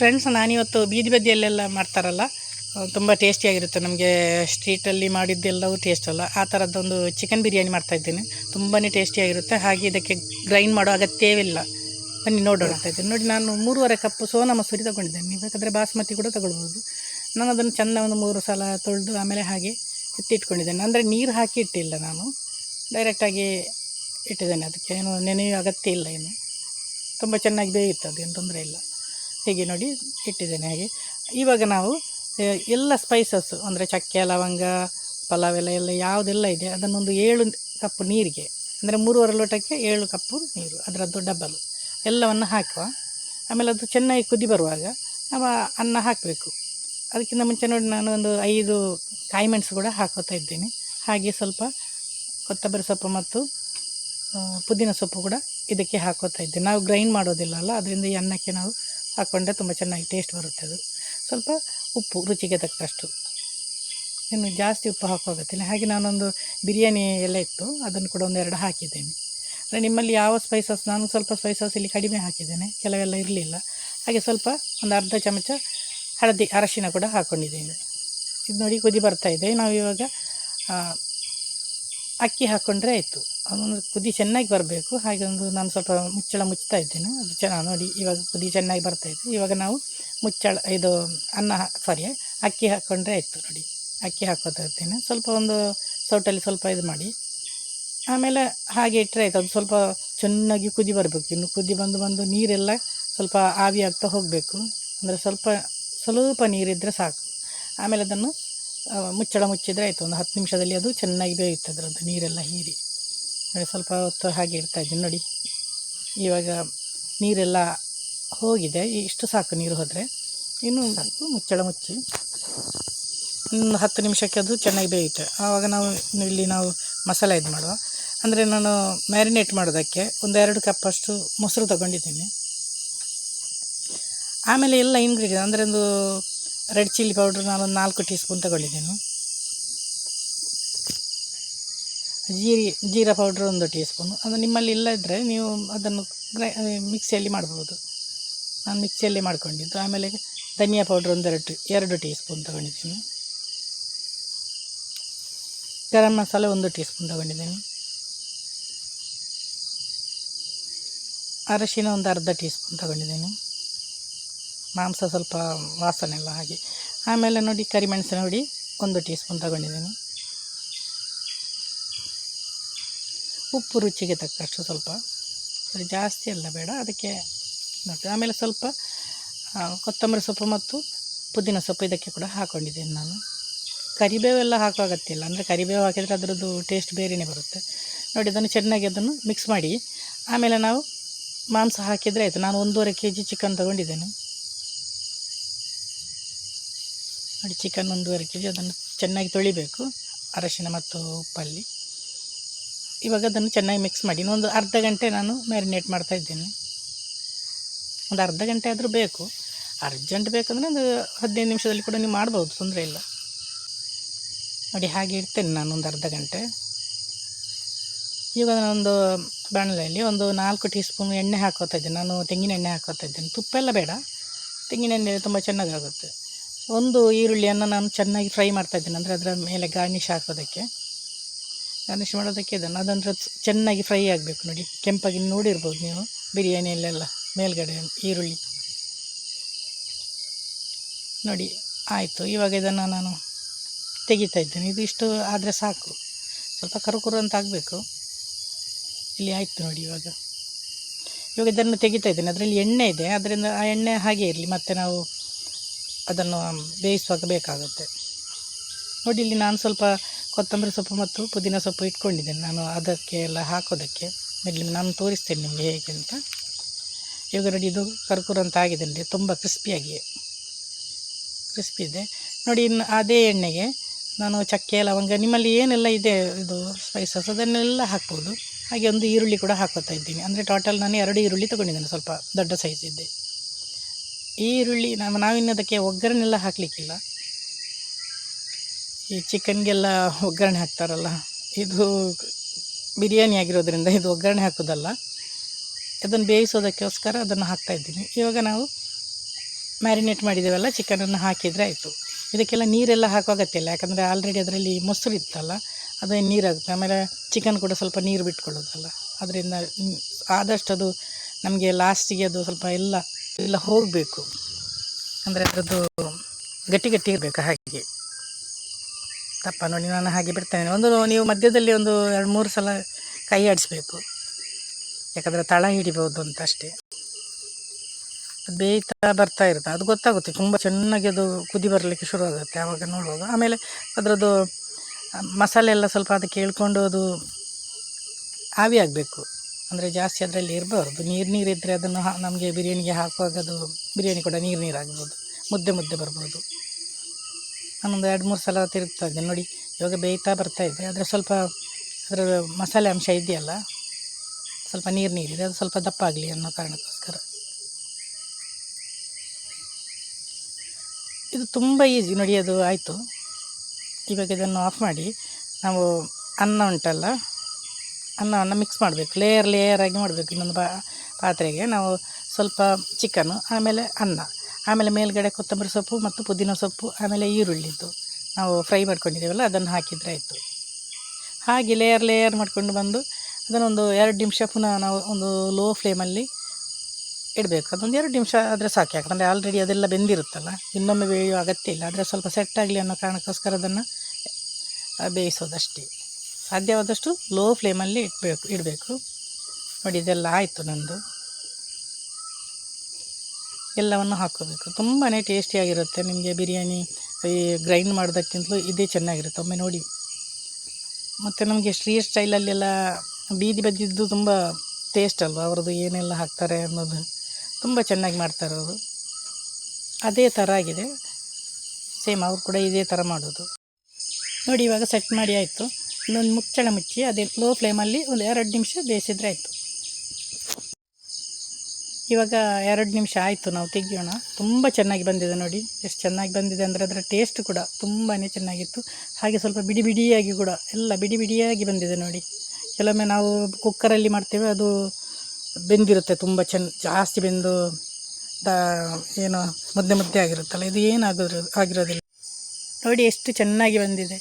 Friends ನಾನಿವತ್ತು ಬೀದಿ ಬದಿಯಲ್ಲೆಲ್ಲ ಮಾಡ್ತಾರಲ್ಲ ತುಂಬ ಟೇಸ್ಟಿಯಾಗಿರುತ್ತೆ ನಮಗೆ ಸ್ಟ್ರೀಟಲ್ಲಿ ಮಾಡಿದ್ದೆಲ್ಲವೂ ಟೇಸ್ಟ್ ಅಲ್ಲ. ಆ ಥರದ್ದೊಂದು ಚಿಕನ್ ಬಿರಿಯಾನಿ ಮಾಡ್ತಾ ಇದ್ದೀನಿ. ತುಂಬಾ ಟೇಸ್ಟಿಯಾಗಿರುತ್ತೆ ಹಾಗೆ ಇದಕ್ಕೆ ಗ್ರೈಂಡ್ ಮಾಡೋ ಅಗತ್ಯವಿಲ್ಲ. ಬನ್ನಿ ನೋಡೋಣ ನೋಡಿ, ನಾನು ಮೂರುವರೆ ಕಪ್ಪು ಸೋನಾ ಮಸೂರಿ ತೊಗೊಂಡಿದ್ದೇನೆ. ನೀವು ಬೇಕಾದರೆ ಬಾಸ್ಮತಿ ಕೂಡ ತೊಗೊಳ್ಬೋದು. ನಾನು ಅದನ್ನು ಚೆಂದ ಒಂದು ಮೂರು ಸಲ ತೊಳೆದು ಆಮೇಲೆ ಹಾಗೆ ಎತ್ತಿಟ್ಕೊಂಡಿದ್ದೇನೆ. ಅಂದರೆ ನೀರು ಹಾಕಿ ಇಟ್ಟಿಲ್ಲ ನಾನು. ಡೈರೆಕ್ಟಾಗಿ ಇಟ್ಟಿದ್ದೇನೆ. ಅದಕ್ಕೆ ಏನು ನೆನೆಯೋ ಅಗತ್ಯ ಇಲ್ಲ ಏನು ತುಂಬ ಚೆನ್ನಾಗಿ ಬೇಯುತ್ತೆ ಅದೇನು ತೊಂದರೆ ಇಲ್ಲ. ಹೀಗೆ ನೋಡಿ ಇಟ್ಟಿದ್ದೇನೆ ಹಾಗೆ. ಇವಾಗ ನಾವು ಎಲ್ಲ ಸ್ಪೈಸಸ್ಸು ಅಂದರೆ ಚಕ್ಕೆ, ಲವಂಗ, ಪಲಾವ್ ಎಲ್ಲ ಎಲ್ಲ ಯಾವುದೆಲ್ಲ ಇದೆ, ಅದನ್ನೊಂದು ಏಳು ಕಪ್ಪು ನೀರಿಗೆ, ಅಂದರೆ ಮೂರುವರೆ ಲೋಟಕ್ಕೆ ಏಳು ಕಪ್ಪು ನೀರು, ಅದರದ್ದು ಡಬ್ಬಲು ಎಲ್ಲವನ್ನು ಹಾಕುವ. ಆಮೇಲೆ ಅದು ಚೆನ್ನಾಗಿ ಕುದಿ ಬರುವಾಗ ನಾವು ಅನ್ನ ಹಾಕಬೇಕು. ಅದಕ್ಕಿಂತ ಮುಂಚೆ ನೋಡಿ ನಾನು ಒಂದು ಐದು ಕಾಯಿ ಮೆಣಸು ಕೂಡ ಹಾಕೋತಾ ಇದ್ದೇನೆ. ಹಾಗೆ ಸ್ವಲ್ಪ ಕೊತ್ತಂಬರಿ ಸೊಪ್ಪು ಮತ್ತು ಪುದೀನ ಸೊಪ್ಪು ಕೂಡ ಇದಕ್ಕೆ ಹಾಕೋತಾ ಇದ್ದೇನೆ. ನಾವು ಗ್ರೈಂಡ್ ಮಾಡೋದಿಲ್ಲ ಅಲ್ಲ, ಅದರಿಂದ ಈ ಅನ್ನಕ್ಕೆ ನಾವು ಹಾಕ್ಕೊಂಡ್ರೆ ತುಂಬ ಚೆನ್ನಾಗಿ ಟೇಸ್ಟ್ ಬರುತ್ತೆ ಅದು. ಸ್ವಲ್ಪ ಉಪ್ಪು ರುಚಿಗೆ ತಕ್ಕಷ್ಟು. ಇನ್ನು ಜಾಸ್ತಿ ಉಪ್ಪು ಹಾಕೋಗತ್ತಿಲ್ಲ. ಹಾಗೆ ನಾನೊಂದು ಬಿರಿಯಾನಿ ಎಲ್ಲ ಇತ್ತು. ಅದನ್ನು ಕೂಡ ಒಂದೆರಡು ಹಾಕಿದ್ದೇನೆ. ಅಂದರೆ ನಿಮ್ಮಲ್ಲಿ ಯಾವ ಸ್ಪೈಸಸ್ ನಾನು ಸ್ವಲ್ಪ ಸ್ಪೈಸಸ್ ಇಲ್ಲಿ ಕಡಿಮೆ ಹಾಕಿದ್ದೇನೆ. ಕೆಲವೆಲ್ಲ ಇರಲಿಲ್ಲ. ಹಾಗೆ ಸ್ವಲ್ಪ ಒಂದು ಅರ್ಧ ಚಮಚ ಹಳದಿ ಅರಶಿನ ಕೂಡ ಹಾಕ್ಕೊಂಡಿದ್ದೇನೆ ಇದು ನೋಡಿ ಕುದಿ ಬರ್ತಾ ಇದೆ. ನಾವು ಇವಾಗ ಆ, ಅಕ್ಕಿ ಹಾಕ್ಕೊಂಡ್ರೆ ಆಯಿತು. ಅದೊಂದು ಕುದಿ ಚೆನ್ನಾಗಿ ಬರಬೇಕು. ಹಾಗೆ ಒಂದು ನಾನು ಸ್ವಲ್ಪ ಮುಚ್ಚಳ ಮುಚ್ತಾ ಇದ್ದೇನೆ. ಅದು ಚೆನ್ನಾಗಿ ನೋಡಿ ಇವಾಗ ಕುದಿ ಚೆನ್ನಾಗಿ ಬರ್ತಾಯಿತ್ತು ಇವಾಗ ನಾವು ಮುಚ್ಚಳ ಇದು ಅನ್ನ ಸಾರಿ ಅಕ್ಕಿ ಹಾಕ್ಕೊಂಡ್ರೆ ಆಯಿತು ನೋಡಿ. ಅಕ್ಕಿ ಹಾಕೋತಾ ಇರ್ತೇನೆ ಸ್ವಲ್ಪ ಒಂದು ಸೌಟಲ್ಲಿ ಸ್ವಲ್ಪ ಇದು ಮಾಡಿ. ಆಮೇಲೆ ಹಾಗೆ ಇಟ್ಟರೆ ಆಯಿತು. ಅದು ಸ್ವಲ್ಪ ಚೆನ್ನಾಗಿ ಕುದಿ ಬರಬೇಕು. ಇನ್ನು ಕುದಿ ಬಂದು ಬಂದು ನೀರೆಲ್ಲ ಸ್ವಲ್ಪ ಆವಿ ಆಗ್ತಾ ಹೋಗಬೇಕು. ಅಂದರೆ ಸ್ವಲ್ಪ ಸ್ವಲ್ಪ ನೀರಿದ್ದರೆ ಸಾಕು. ಆಮೇಲೆ ಅದನ್ನು ಮುಚ್ಚಳ ಮುಚ್ಚಿದರೆ ಆಯಿತು. ಒಂದು ಹತ್ತು ನಿಮಿಷದಲ್ಲಿ ಅದು ಚೆನ್ನಾಗಿ ಬೇಯುತ್ತೆ ಅದರದ್ದು ನೀರೆಲ್ಲ ಹೀರಿ. ನೋಡಿ ಸ್ವಲ್ಪ ಹೊತ್ತು ಹಾಗೆ ಇಡ್ತಾ ಇದ್ದೀನಿ ನೋಡಿ ಇವಾಗ ನೀರೆಲ್ಲ ಹೋಗಿದೆ. ಇಷ್ಟು ಸಾಕು ನೀರು ಹೋದರೆ. ಇನ್ನೂ ಸಾಕು. ಮುಚ್ಚಳ ಮುಚ್ಚಿ. ಇನ್ನು ಹತ್ತು ನಿಮಿಷಕ್ಕೆ ಅದು ಚೆನ್ನಾಗಿ ಬೇಯುತ್ತೆ. ಆವಾಗ ನಾವು ಇಲ್ಲಿ ನಾವು ಮಸಾಲೆ ಇದು ಮಾಡುವ. ಅಂದರೆ ನಾನು ಮ್ಯಾರಿನೇಟ್ ಮಾಡೋದಕ್ಕೆ ಒಂದೆರಡು ಎರಡು ಕಪ್ಪಷ್ಟು ಮೊಸರು ತಗೊಂಡಿದ್ದೀನಿ. ಆಮೇಲೆ ಎಲ್ಲ ಇಂಗ್ರೀಡಿಯೆಂಟ್ ಅಂದರೆ ಒಂದು ರೆಡ್ ಚಿಲ್ಲಿ ಪೌಡ್ರ್ ನಾನೊಂದು ನಾಲ್ಕು ಟೀ ಸ್ಪೂನ್ ತಗೊಂಡಿದ್ದೇನೆ. ಜೀರಿ, ಜೀರಾ ಪೌಡ್ರ್ ಒಂದು ಟೀ ಸ್ಪೂನು ಅದು ನಿಮ್ಮಲ್ಲಿ ಇಲ್ಲದಿದ್ದರೆ ನೀವು ಅದನ್ನು ಗ್ರೈ ಮಿಕ್ಸಿಯಲ್ಲಿ ಮಾಡ್ಬೋದು. ನಾನು ಮಿಕ್ಸಿಯಲ್ಲಿ ಮಾಡ್ಕೊಂಡಿದ್ದು. ಆಮೇಲೆ ಧನಿಯಾ ಪೌಡ್ರ್ ಒಂದೆರಡು ಎರಡು ಟೀ ಸ್ಪೂನ್ ತಗೊಂಡಿದ್ದೀನಿ. ಗರಂ ಮಸಾಲೆ ಒಂದು ಟೀ ಸ್ಪೂನ್ ತಗೊಂಡಿದ್ದೀನಿ. ಅರಶಿನ ಒಂದು ಅರ್ಧ ಟೀ ಸ್ಪೂನ್ ತಗೊಂಡಿದ್ದೀನಿ. ಮಾಂಸ ಸ್ವಲ್ಪ ವಾಸನೆ ಎಲ್ಲ ಹಾಗೆ. ಆಮೇಲೆ ನೋಡಿ ಕರಿಮೆಣಸಿನ ಹುಡಿ ಒಂದು ಟೀ ಸ್ಪೂನ್ ತಗೊಂಡಿದ್ದೀನಿ. ಉಪ್ಪು ರುಚಿಗೆ ತಕ್ಕಷ್ಟು ಸ್ವಲ್ಪ. ಸರಿ ಜಾಸ್ತಿ ಎಲ್ಲ ಬೇಡ, ಅದಕ್ಕೆ ನೋಡಿ ಆಮೇಲೆ ಸ್ವಲ್ಪ ಕೊತ್ತಂಬರಿ ಸೊಪ್ಪು ಮತ್ತು ಪುದೀನ ಸೊಪ್ಪು ಇದಕ್ಕೆ ಕೂಡ ಹಾಕ್ಕೊಂಡಿದ್ದೀನಿ ನಾನು. ಕರಿಬೇವೆಲ್ಲ ಹಾಕೋ ಅಗತ್ಯ ಅಂದರೆ ಕರಿಬೇವು ಹಾಕಿದರೆ ಅದರದ್ದು ಟೇಸ್ಟ್ ಬೇರೆಯೇ ಬರುತ್ತೆ. ನೋಡಿ ಅದನ್ನು ಚೆನ್ನಾಗಿ ಅದನ್ನು ಮಿಕ್ಸ್ ಮಾಡಿ. ಆಮೇಲೆ ನಾವು ಮಾಂಸ ಹಾಕಿದರೆ ಆಯಿತು. ನಾನು ಒಂದೂವರೆ ಕೆ ಜಿ ಚಿಕನ್ ತಗೊಂಡಿದ್ದೇನೆ. ನೋಡಿ ಚಿಕನ್ ಒಂದೂವರೆ ಕೆ ಜಿ ಅದನ್ನು ಚೆನ್ನಾಗಿ ತೊಳಿಬೇಕು, ಅರಶಿನ ಮತ್ತು ಉಪ್ಪಲ್ಲಿ. ಇವಾಗ ಅದನ್ನು ಚೆನ್ನಾಗಿ ಮಿಕ್ಸ್ ಮಾಡಿ, ಇನ್ನೊಂದು ಅರ್ಧ ಗಂಟೆ ನಾನು ಮ್ಯಾರಿನೇಟ್ ಮಾಡ್ತಾ ಇದ್ದೇನೆ. ಒಂದು ಅರ್ಧ ಗಂಟೆ ಆದರೂ ಬೇಕು. ಅರ್ಜೆಂಟ್ ಬೇಕಂದರೆ ಒಂದು ಹದಿನೈದು ನಿಮಿಷದಲ್ಲಿ ಕೂಡ ನೀವು ಮಾಡ್ಬೋದು, ತೊಂದರೆ ಇಲ್ಲ. ನೋಡಿ, ಹಾಗೆ ಇಡ್ತೇನೆ ನಾನು ಒಂದು ಅರ್ಧ ಗಂಟೆ. ಇವಾಗ ನಾನೊಂದು ಬಾಣಲೆಯಲ್ಲಿ ಒಂದು ನಾಲ್ಕು ಟೀ ಸ್ಪೂನ್ ಎಣ್ಣೆ ಹಾಕೋತಾ ನಾನು ತೆಂಗಿನ ಎಣ್ಣೆ ಹಾಕೋತಾ ಇದ್ದೇನೆ. ತುಪ್ಪ ಎಲ್ಲ ಬೇಡ. ತೆಂಗಿನ ಎಣ್ಣೆ ತುಂಬ ಚೆನ್ನಾಗಾಗುತ್ತೆ. ಒಂದು ಈರುಳ್ಳಿಯನ್ನು ನಾನು ಚೆನ್ನಾಗಿ ಫ್ರೈ ಮಾಡ್ತಾ ಇದ್ದೇನೆ. ಅಂದರೆ ಅದರ ಮೇಲೆ ಗಾರ್ನಿಷ್ ಹಾಕೋದಕ್ಕೆ. ಗಾರ್ನಿಷ್ ಮಾಡೋದಕ್ಕೆ ಇದನ್ನು. ಅದಂದ್ರೆ ಚೆನ್ನಾಗಿ ಫ್ರೈ ಆಗಬೇಕು ನೋಡಿ. ಕೆಂಪಾಗಿ ನೋಡಿರ್ಬೋದು ನೀವು. ಬಿರಿಯಾನಿಯಲ್ಲೆಲ್ಲ ಮೇಲ್ಗಡೆ ಈರುಳ್ಳಿ. ನೋಡಿ, ಆಯಿತು. ಇವಾಗ ಇದನ್ನು ನಾನು ತೆಗಿತಾ ಇದ್ದೇನೆ. ಇದು ಇಷ್ಟು ಆದರೆ ಸಾಕು. ಸ್ವಲ್ಪ ಕರುಕುರು ಅಂತ ಆಗಬೇಕು. ಇಲ್ಲಿ ಆಯಿತು ನೋಡಿ ಇವಾಗ. ಇವಾಗ ಇದನ್ನು ತೆಗಿತಾ ಇದ್ದೇನೆ. ಅದರಲ್ಲಿ ಎಣ್ಣೆ ಇದೆ. ಅದರಿಂದ ಆ ಎಣ್ಣೆ ಹಾಗೆ ಇರಲಿ. ಮತ್ತೆ ನಾವು ಅದನ್ನು ಬೇಯಿಸುವಾಗ ಬೇಕಾಗುತ್ತೆ. ನೋಡಿ, ಇಲ್ಲಿ ನಾನು ಸ್ವಲ್ಪ ಕೊತ್ತಂಬರಿ ಸೊಪ್ಪು ಮತ್ತು ಪುದೀನ ಸೊಪ್ಪು ಇಟ್ಕೊಂಡಿದ್ದೇನೆ. ನಾನು ಅದಕ್ಕೆ ಎಲ್ಲ ಹಾಕೋದಕ್ಕೆ. ಇಲ್ಲಿ ನಾನು ತೋರಿಸ್ತೇನೆ ನಿಮಗೆ ಹೇಗೆ ಅಂತ. ಇವಾಗ ನೋಡಿ, ಇದು ಕರ್ಕುರು ಅಂತ ಆಗಿದೆ ನೋಡಿ ತುಂಬ ಕ್ರಿಸ್ಪಿಯಾಗಿ ಕ್ರಿಸ್ಪಿ ಇದೆ. ನೋಡಿ, ಇನ್ನು ಅದೇ ಎಣ್ಣೆಗೆ ನಾನು ಚಕ್ಕೆ, ಲವಂಗ, ನಿಮ್ಮಲ್ಲಿ ಏನೆಲ್ಲ ಇದೆ ಇದು ಸ್ಪೈಸಸ್ ಅದನ್ನೆಲ್ಲ ಹಾಕ್ಬೋದು. ಹಾಗೆ ಒಂದು ಈರುಳ್ಳಿ ಕೂಡ ಹಾಕೋತಾ ಇದ್ದೀನಿ. ಅಂದರೆ ಟೋಟಲ್ ನಾನು ಎರಡು ಈರುಳ್ಳಿ ತೊಗೊಂಡಿದ್ದೇನೆ. ಸ್ವಲ್ಪ ದೊಡ್ಡ ಸೈಜ್ ಈರುಳ್ಳಿ ನಾವು ನಾವಿನ್ನು ಅದಕ್ಕೆ ಒಗ್ಗರಣೆಲ್ಲ ಹಾಕಲಿಕ್ಕಿಲ್ಲ. ಈ ಚಿಕನ್ಗೆಲ್ಲ ಒಗ್ಗರಣೆ ಹಾಕ್ತಾರಲ್ಲ, ಇದು ಬಿರಿಯಾನಿ ಆಗಿರೋದ್ರಿಂದ ಇದು ಒಗ್ಗರಣೆ ಹಾಕೋದಲ್ಲ, ಅದನ್ನು ಬೇಯಿಸೋದಕ್ಕೋಸ್ಕರ ಅದನ್ನು ಹಾಕ್ತಾಯಿದ್ದೀನಿ ಇವಾಗ ನಾವು ಮ್ಯಾರಿನೇಟ್ ಮಾಡಿದ್ದೇವಲ್ಲ ಚಿಕನನ್ನು ಹಾಕಿದರೆ ಆಯಿತು. ಇದಕ್ಕೆಲ್ಲ ನೀರೆಲ್ಲ ಹಾಕೋ ಯಾಕಂದರೆ ಆಲ್ರೆಡಿ ಅದರಲ್ಲಿ ಮೊಸರು ಇತ್ತಲ್ಲ, ಅದೇ ನೀರಾಗುತ್ತೆ. ಆಮೇಲೆ ಚಿಕನ್ ಕೂಡ ಸ್ವಲ್ಪ ನೀರು ಬಿಟ್ಕೊಳ್ಳೋದಲ್ಲ, ಅದರಿಂದ ಆದಷ್ಟು ಅದು ನಮಗೆ ಲಾಸ್ಟಿಗೆ ಅದು ಸ್ವಲ್ಪ ಎಲ್ಲ ಎಲ್ಲ ಹೋಗಬೇಕು. ಅಂದರೆ ಅದರದ್ದು ಗಟ್ಟಿ ಗಟ್ಟಿ ಇರಬೇಕು ಹಾಗೆ. ದಪ್ಪ ನೋಡಿ ನಾನು ಹಾಗೆ ಬಿಡ್ತೇನೆ. ಒಂದು ನೀವು ಮಧ್ಯದಲ್ಲಿ ಒಂದು ಎರಡು ಮೂರು ಸಲ ಕೈ ಆಡಿಸ್ಬೇಕು. ಯಾಕಂದರೆ ತಳ ಹಿಡಿಬೋದು ಅಂತ ಅಷ್ಟೇ. ಬೇಯ್ತಾ ಬರ್ತಾ ಇರುತ್ತೆ. ಅದು ಗೊತ್ತಾಗುತ್ತೆ. ತುಂಬ ಚೆನ್ನಾಗಿ ಅದು ಕುದಿ ಬರಲಿಕ್ಕೆ ಶುರು ಆಗುತ್ತೆ ಆವಾಗ ನೋಡುವಾಗ. ಆಮೇಲೆ ಅದರದ್ದು ಮಸಾಲೆ ಎಲ್ಲ ಸ್ವಲ್ಪ ಅದಕ್ಕೆ ಹೇಳ್ಕೊಂಡು ಅದು ಆವಿ ಆಗಬೇಕು. ಅಂದರೆ ಜಾಸ್ತಿ ಅದರಲ್ಲಿ ಇರಬಾರ್ದು. ನೀರು ನೀರಿದ್ದರೆ ಅದನ್ನು ಹಾ, ನಮಗೆ ಬಿರಿಯಾನಿಗೆ ಹಾಕುವಾಗ ಅದು ಬಿರಿಯಾನಿ ಕೂಡ ನೀರು ನೀರಾಗ್ಬೋದು ಮುದ್ದೆ ಮುದ್ದೆ ಬರ್ಬೋದು. ನಾನೊಂದು ಎರಡು ಮೂರು ಸಲ ತಿರುಗ್ತಾ ಇದ್ದೆ ನೋಡಿ, ಇವಾಗ ಬೇಯ್ತಾ ಬರ್ತಾ ಇದೆ. ಆದರೆ ಸ್ವಲ್ಪ ಅದರ ಮಸಾಲೆ ಅಂಶ ಇದೆಯಲ್ಲ, ಸ್ವಲ್ಪ ನೀರು ನೀರಿದೆ ಅದು ಸ್ವಲ್ಪ ದಪ್ಪ ಆಗಲಿ ಅನ್ನೋ ಕಾರಣಕ್ಕೋಸ್ಕರ. ಇದು ತುಂಬ ಈಸಿ. ನೋಡಿ, ಅದು ಆಯಿತು. ಇವಾಗ ಇದನ್ನು ಆಫ್ ಮಾಡಿ ನಾವು ಅನ್ನ ಉಂಟಲ್ಲ ಅನ್ನವನ್ನು ಮಿಕ್ಸ್ ಮಾಡಬೇಕು. ಲೇಯರ್ ಲೇಯರ್ ಆಗಿ ಮಾಡಬೇಕು ಇನ್ನೊಂದು ಪಾ, ಪಾತ್ರೆಗೆ. ನಾವು ಸ್ವಲ್ಪ ಚಿಕನ್ನು ಆಮೇಲೆ ಅನ್ನ. ಆಮೇಲೆ ಮೇಲ್ಗಡೆ ಕೊತ್ತಂಬರಿ ಸೊಪ್ಪು ಮತ್ತು ಪುದೀನ ಸೊಪ್ಪು, ಆಮೇಲೆ ಈರುಳ್ಳಿದ್ದು. ನಾವು ಫ್ರೈ ಮಾಡ್ಕೊಂಡಿದ್ದೇವಲ್ಲ, ಅದನ್ನು ಹಾಕಿದರೆ ಆಯಿತು. ಹಾಗೆ ಲೇಯರ್ ಲೇಯರ್ ಮಾಡ್ಕೊಂಡು ಬಂದು ಅದನ್ನೊಂದು ಎರಡು ನಿಮಿಷ ಪುನಃ ನಾವು ಒಂದು ಲೋ ಫ್ಲೇಮಲ್ಲಿ ಇಡಬೇಕು. ಅದೊಂದು ಎರಡು ನಿಮಿಷ ಆದರೆ ಸಾಕು. ಯಾಕಂದರೆ ಆಲ್ರೆಡಿ ಅದೆಲ್ಲ ಬೆಂದಿರುತ್ತಲ್ಲ. ಇನ್ನೊಮ್ಮೆ ಬೇಯೋ ಅಗತ್ಯ ಇಲ್ಲ. ಆದರೆ ಸ್ವಲ್ಪ ಸೆಟ್ ಆಗಲಿ ಅನ್ನೋ ಕಾರಣಕ್ಕೋಸ್ಕರ ಅದನ್ನು ಬೇಯಿಸೋದಷ್ಟೇ. ಸಾಧ್ಯವಾದಷ್ಟು ಲೋ ಫ್ಲೇಮಲ್ಲಿ ಇಡಬೇಕು ಇಡಬೇಕು. ನೋಡಿ, ಇದೆಲ್ಲ ಆಯಿತು ನಂದು. ಎಲ್ಲವನ್ನು ಹಾಕೋಬೇಕು ತುಂಬಾ ಟೇಸ್ಟಿಯಾಗಿರುತ್ತೆ ನಿಮಗೆ ಬಿರಿಯಾನಿ. ಈ ಗ್ರೈಂಡ್ ಮಾಡೋದಕ್ಕಿಂತಲೂ ಇದೇ ಚೆನ್ನಾಗಿರುತ್ತೆ. ಒಮ್ಮೆ ನೋಡಿ. ಮತ್ತು ನಮಗೆ ಸ್ಟ್ರೀಟ್ ಸ್ಟೈಲಲ್ಲೆಲ್ಲ ಬೀದಿ ಬದಿದ್ದು ತುಂಬ ಟೇಸ್ಟ್ ಅಲ್ವಾ? ಅವ್ರದ್ದು ಏನೆಲ್ಲ ಹಾಕ್ತಾರೆ ಅನ್ನೋದು. ತುಂಬ ಚೆನ್ನಾಗಿ ಮಾಡ್ತಾರೆ ಅವರು. ಅದೇ ಥರ ಆಗಿದೆ. ಸೇಮ್ ಅವರು ಕೂಡ ಇದೇ ಥರ ಮಾಡೋದು. ನೋಡಿ, ಇವಾಗ ಸೆಟ್ ಮಾಡಿ ಆಯಿತು. ಇನ್ನೊಂದು ಮುಚ್ಚಳ ಮುಚ್ಚಿ, ಅದೇ ಲೋ ಫ್ಲೇಮಲ್ಲಿ ಒಂದು ಎರಡು ನಿಮಿಷ ಬೇಯಿಸಿದ್ರೆ ಆಯಿತು. ಇವಾಗ ಎರಡು ನಿಮಿಷ ಆಯಿತು ನಾವು ತೆಗಿಯೋಣ. ತುಂಬ ಚೆನ್ನಾಗಿ ಬಂದಿದೆ ನೋಡಿ. ಎಷ್ಟು ಚೆನ್ನಾಗಿ ಬಂದಿದೆ ಅಂದರೆ ಅದರ ಟೇಸ್ಟ್ ಕೂಡ ತುಂಬಾ ಚೆನ್ನಾಗಿತ್ತು. ಹಾಗೆ ಸ್ವಲ್ಪ ಬಿಡಿ ಬಿಡಿಯಾಗಿ ಕೂಡ, ಎಲ್ಲ ಬಿಡಿ ಬಿಡಿಯಾಗಿ ಬಂದಿದೆ ನೋಡಿ. ಕೆಲವೊಮ್ಮೆ ನಾವು ಕುಕ್ಕರಲ್ಲಿ ಮಾಡ್ತೇವೆ, ಅದು ಬೆಂದಿರುತ್ತೆ ತುಂಬ ಚೆನ್ನ ಜಾಸ್ತಿ ಬೆಂದು ದ, ಏನು ಮುದ್ದೆ ಮುದ್ದೆ ಆಗಿರುತ್ತಲ್ಲ, ಇದು ಏನಾಗಿರೋ ಆಗಿರೋದಿಲ್ಲ. ನೋಡಿ ಎಷ್ಟು ಚೆನ್ನಾಗಿ ಬಂದಿದೆ.